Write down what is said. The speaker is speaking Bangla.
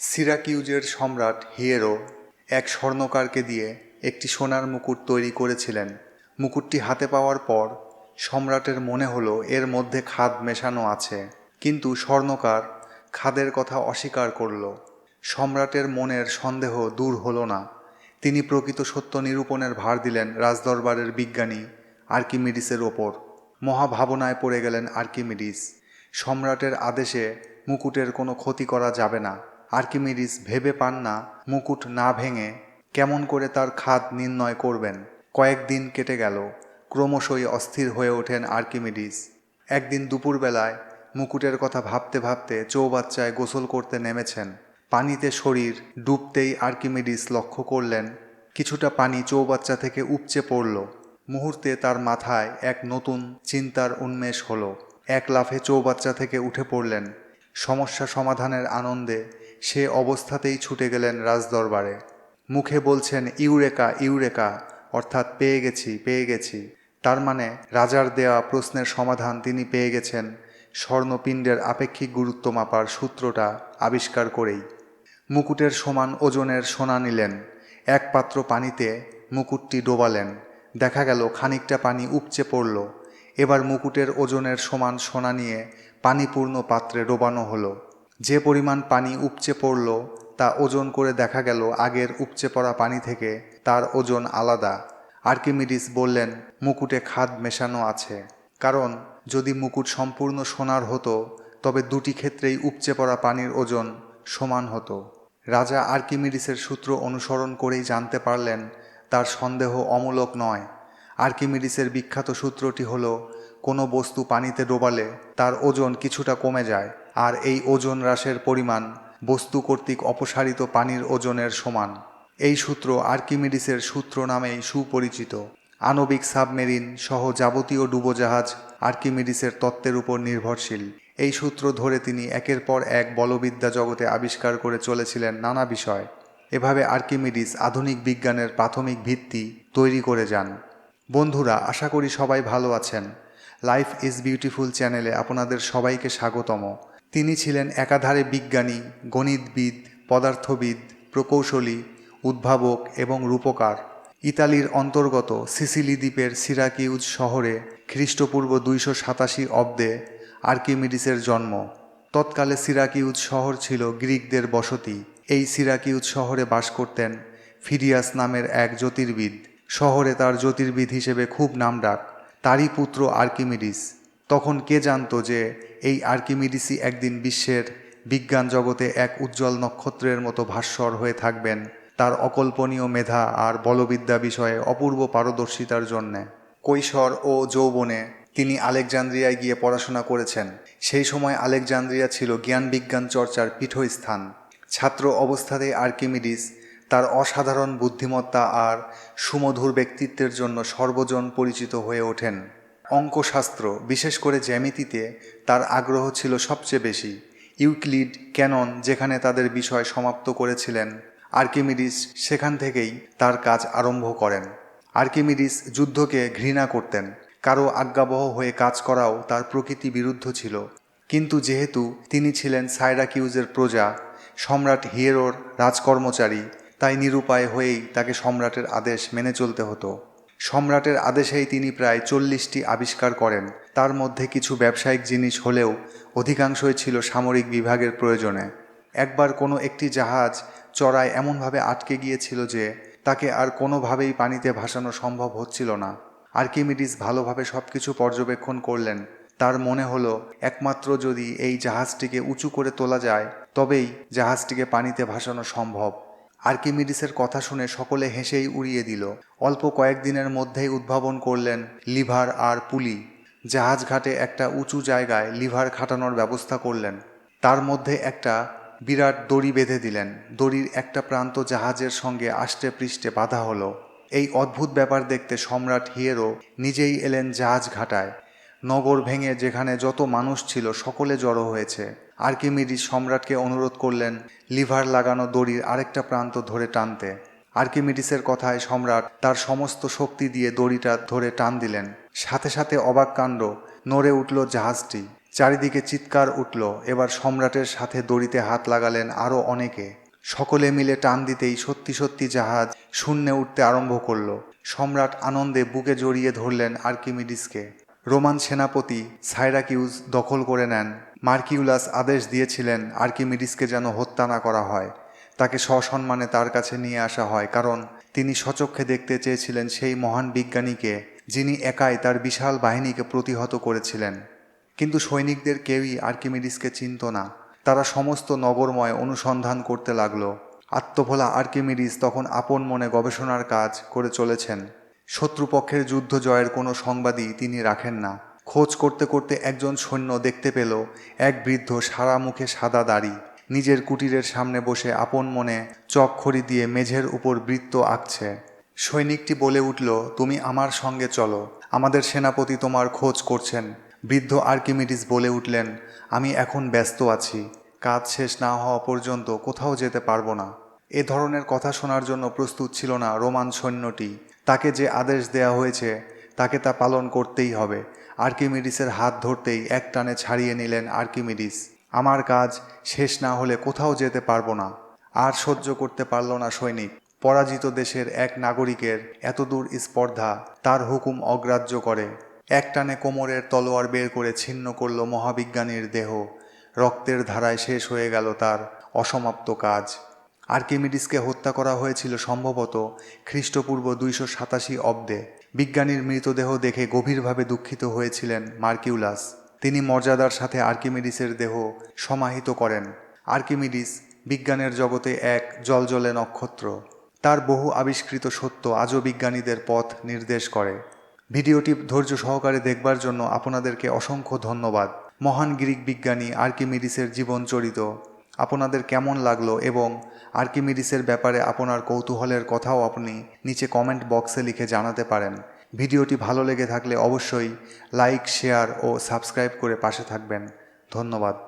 সিরাকিউজের সম্রাট হিয়েরো এক স্বর্ণকারকে দিয়ে একটি সোনার মুকুট তৈরি করেছিলেন। মুকুটটি হাতে পাওয়ার পর সম্রাটের মনে হলো এর মধ্যে খাদ মেশানো আছে। কিন্তু স্বর্ণকার খাদের কথা অস্বীকার করল। সম্রাটের মনের সন্দেহ দূর হলো না। তিনি প্রকৃত সত্য নিরূপণের ভার দিলেন রাজদরবারের বিজ্ঞানী আর্কিমিডিসের ওপর। মহাভাবনায় পড়ে গেলেন আর্কিমিডিস। সম্রাটের আদেশে মুকুটের কোনো ক্ষতি করা যাবে না। আর্কিমিডিস ভেবে পান না, মুকুট না ভেঙে কেমন করে তার খাদ নির্ণয় করবেন? কয়েকদিন কেটে গেল, ক্রমশই অস্থির হয়ে ওঠেন আর্কিমিডিস। একদিন দুপুরবেলায় মুকুটের কথা ভাবতে ভাবতে চৌবাচ্চায় গোসল করতে নেমেছেন। পানিতে শরীর ডুবতেই আর্কিমিডিস লক্ষ্য করলেন, কিছুটা পানি চৌবাচ্চা থেকে উপচে পড়ল। মুহূর্তে তার মাথায় এক নতুন চিন্তার উন্মেষ হলো। এক লাফে চৌবাচ্চা থেকে উঠে পড়লেন। সমস্যা সমাধানের আনন্দে সে অবস্থাতেই ছুটে গেলেন রাজদরবারে। মুখে বলছেন, ইউরেকা ইউরেকা। অর্থাৎ, পেয়ে গেছি পেয়ে গেছি। তার মানে রাজার দেওয়া প্রশ্নের সমাধান তিনি পেয়ে গেছেন। স্বর্ণপিণ্ডের আপেক্ষিক গুরুত্ব মাপার সূত্রটা আবিষ্কার করেই। মুকুটের সমান ওজনের সোনা নিলেন। এক পাত্র পানিতে মুকুটটি ডোবালেন। দেখা গেল, খানিকটা পানি উপচে পড়ল। এবার মুকুটের ওজনের সমান সোনা নিয়ে পানিপূর্ণ পাত্রে ডোবানো হলো। যে পরিমাণ পানি উপচে পড়ল, তা ওজন করে দেখা গেল আগের উপচে পড়া পানি থেকে তার ওজন আলাদা। আর্কিমিডিস বললেন, মুকুটে খাদ মেশানো আছে। কারণ, যদি মুকুট সম্পূর্ণ সোনার হতো, তবে দুটি ক্ষেত্রেই উপচে পড়া পানির ওজন সমান হতো। রাজা আর্কিমিডিসের সূত্র অনুসরণ করেই জানতে পারলেন, তার সন্দেহ অমূলক নয়। আর্কিমিডিসের বিখ্যাত সূত্রটি হল, কোনো বস্তু পানিতে ডোবালে তার ওজন কিছুটা কমে যায়। আর এই ওজন হ্রাসের পরিমাণ বস্তু কর্তৃক অপসারিত পানির ওজনের সমান। এই সূত্র আর্কিমিডিসের সূত্র নামেই সুপরিচিত। আণবিক সাবমেরিন সহ যাবতীয় ডুবোজাহাজ আর্কিমিডিসের তত্ত্বের উপর নির্ভরশীল। এই সূত্র ধরে তিনি একের পর এক বলবিদ্যা জগতে আবিষ্কার করে চলেছিলেন নানা বিষয়। এভাবে আর্কিমিডিস আধুনিক বিজ্ঞানের প্রাথমিক ভিত্তি তৈরি করে যান। বন্ধুরা, আশা করি সবাই ভালো আছেন। লাইফ ইজ বিউটিফুল চ্যানেলে আপনাদের সবাইকে স্বাগতম। তিনি ছিলেন একাধারে বিজ্ঞানী, গণিতবিদ, পদার্থবিদ, প্রকৌশলী, উদ্ভাবক এবং রূপকার। ইতালির অন্তর্গত সিসিলি দ্বীপের সিরাকিউজ শহরে খ্রিস্টপূর্ব দুইশো সাতাশি অব্দে আর্কিমিডিসের জন্ম। তৎকালে সিরাকিউজ শহর ছিল গ্রিকদের বসতি। এই সিরাকিউজ শহরে বাস করতেন ফিরিয়াস নামের এক জ্যোতির্বিদ। শহরে তার জ্যোতির্বিদ হিসেবে খুব নামডাক। তারই পুত্র আর্কিমিডিস। তখন কে জানতো যে এই আর্কিমিডিসই একদিন বিশ্বের বিজ্ঞান জগতে এক উজ্জ্বল নক্ষত্রের মতো ভাস্বর হয়ে থাকবেন তার অকল্পনীয় মেধা আর বলবিদ্যা বিষয়ে অপূর্ব পারদর্শিতার জন্যে। কৈশোর ও যৌবনে তিনি আলেকজান্দ্রিয়ায় গিয়ে পড়াশোনা করেছেন। সেই সময় আলেকজান্দ্রিয়া ছিল জ্ঞান বিজ্ঞান চর্চার পীঠস্থান। ছাত্র অবস্থাতেই আর্কিমিডিস তার অসাধারণ বুদ্ধিমত্তা আর সুমধুর ব্যক্তিত্বের জন্য সর্বজন পরিচিত হয়ে ওঠেন। অঙ্কশাস্ত্র, বিশেষ করে জ্যামিতিতে, তার আগ্রহ ছিল সবচেয়ে বেশি। ইউক্লিড, ক্যানন, যেখানে তাদের বিষয় সমাপ্ত করেছিলেন, আর্কিমিডিস সেখান থেকেই তার কাজ আরম্ভ করেন। আর্কিমিডিস যুদ্ধকে ঘৃণা করতেন কারও আজ্ঞাবহ হয়ে কাজ করাও তার প্রকৃতি বিরুদ্ধ ছিল। কিন্তু যেহেতু তিনি ছিলেন সাইরাকিউজের প্রজা, সম্রাট হিয়েরোর রাজকর্মচারী, তাই নিরুপায় হয়েই তাকে সম্রাটের আদেশ মেনে চলতে হতো। সম্রাটের আদেশেই তিনি প্রায় চল্লিশটি আবিষ্কার করেন। তার মধ্যে কিছু ব্যবসায়িক জিনিস হলেও অধিকাংশই ছিল সামরিক বিভাগের প্রয়োজনে। একবার কোনো একটি জাহাজ চড়ায় এমনভাবে আটকে গিয়েছিল যে তাকে আর কোনোভাবেই পানিতে ভাসানো সম্ভব হচ্ছিল না। আর্কিমিডিস ভালোভাবে সব কিছু পর্যবেক্ষণ করলেন। তার মনে হলো, একমাত্র যদি এই জাহাজটিকে উঁচু করে তোলা যায়, তবেই জাহাজটিকে পানিতে ভাসানো সম্ভব। আর্কিমিডিসের কথা শুনে সকলে হেসেই উড়িয়ে দিল। অল্প কয়েকদিনের মধ্যেই উদ্ভাবন করলেন লিভার আর পুলি। জাহাজ ঘাটে একটা উঁচু জায়গায় লিভার খাটানোর ব্যবস্থা করলেন। তার মধ্যে একটা বিরাট দড়ি বেঁধে দিলেন। দড়ির একটা প্রান্ত জাহাজের সঙ্গে আষ্টে পৃষ্ঠে বাঁধা হলো। এই অদ্ভুত ব্যাপার দেখতে সম্রাট হিয়েরো নিজেই এলেন জাহাজ ঘাটায়। নগর ভেঙে যেখানে যত মানুষ ছিল সকলে জড়ো হয়েছে। আর্কিমিডিস সম্রাটকে অনুরোধ করলেন লিভার লাগানো দড়ির আরেকটা প্রান্ত ধরে টানতে। আর্কিমিডিসের কথায় সম্রাট তার সমস্ত শক্তি দিয়ে দড়িটা ধরে টান দিলেন। সাথে সাথে অবাক কাণ্ড, নড়ে উঠল জাহাজটি। চারিদিকে চিৎকার উঠল, এবার সম্রাটের সাথে দড়িতে হাত লাগালেন আরও অনেকে। সকলে মিলে টান দিতেই সত্যি সত্যি জাহাজ শূন্যে উঠতে আরম্ভ করল। সম্রাট আনন্দে বুকে জড়িয়ে ধরলেন আর্কিমিডিসকে। রোমান সেনাপতি সাইরাকিউজ দখল করে নেন। মার্কিউলাস আদেশ দিয়েছিলেন আর্কিমিডিসকে যেন হত্যা না করা হয়। তাকে সসম্মানে তার কাছে নিয়ে আসা হয়, কারণ তিনি সচক্ষে দেখতে চেয়েছিলেন সেই মহান বিজ্ঞানীকে, যিনি একাই তার বিশাল বাহিনীকে প্রতিহত করেছিলেন। কিন্তু সৈনিকদের কেউই আর্কিমিডিসকে চিনত না। তারা সমস্ত নগরময় অনুসন্ধান করতে লাগল। আত্মভোলা আর্কিমিডিস তখন আপন মনে গবেষণার কাজ করে চলেছেন। শত্রুপক্ষের যুদ্ধ জয়ের কোনো সংবাদই তিনি রাখেন না। খোঁজ করতে করতে একজন সৈন্য দেখতে পেল এক বৃদ্ধ সারা মুখে সাদা দাড়ি। নিজের কুটিরের সামনে বসে আপন মনে চক খড়ি দিয়ে মেঝের উপর বৃত্ত আঁকছে। সৈনিকটি বলে উঠল, তুমি আমার সঙ্গে চলো। আমাদের সেনাপতি তোমার খোঁজ করছেন। বৃদ্ধ আর্কিমিডিস বলে উঠলেন, আমি এখন ব্যস্ত আছি। কাজ শেষ না হওয়া পর্যন্ত কোথাও যেতে পারব না। এ ধরনের কথা শোনার জন্য প্রস্তুত ছিল না রোমান সৈন্যটি। তাকে যে আদেশ দেয়া হয়েছে, তাকে তা পালন করতেই হবে। আর্কিমিডিসের হাত ধরতেই এক টানে ছাড়িয়ে নিলেন আর্কিমিডিস। আমার কাজ শেষ না হলে কোথাও যেতে পারব না। আর সহ্য করতে পারল না সৈনিক। পরাজিত দেশের এক নাগরিকের এতদূর স্পর্ধা তার হুকুম অগ্রাহ্য করে। একটানে কোমরের তলোয়ার বের করে ছিন্ন করল মহাবিজ্ঞানীর দেহ। রক্তের ধারায় শেষ হয়ে গেল তার অসমাপ্ত কাজ। আর্কিমিডিসকে হত্যা করা হয়েছিল সম্ভবত খ্রিস্টপূর্ব দুইশো সাতাশি অব্দে। বিজ্ঞানীর মৃতদেহ দেখে গভীরভাবে দুঃখিত হয়েছিলেন মার্কিউলাস। তিনি মর্যাদার সাথে আর্কিমিডিসের দেহ সমাহিত করেন। আর্কিমিডিস বিজ্ঞানের জগতে এক জলজলে নক্ষত্র। তার বহু আবিষ্কৃত সত্য আজও বিজ্ঞানীদের পথ নির্দেশ করে। ভিডিওটি ধৈর্য সহকারে দেখবার জন্য আপনাদেরকে অসংখ্য ধন্যবাদ। মহান গ্রিক বিজ্ঞানী আর্কিমিডিসের জীবনচরিত আপনাদের কেমন লাগল এবং আর্কিমিডিসের ব্যাপারে আপনার কৌতূহলের কথাও আপনি নিচে কমেন্ট বক্সে লিখে জানাতে পারেন। ভিডিওটি ভালো লেগে থাকলে অবশ্যই লাইক, শেয়ার ও সাবস্ক্রাইব করে পাশে থাকবেন। ধন্যবাদ।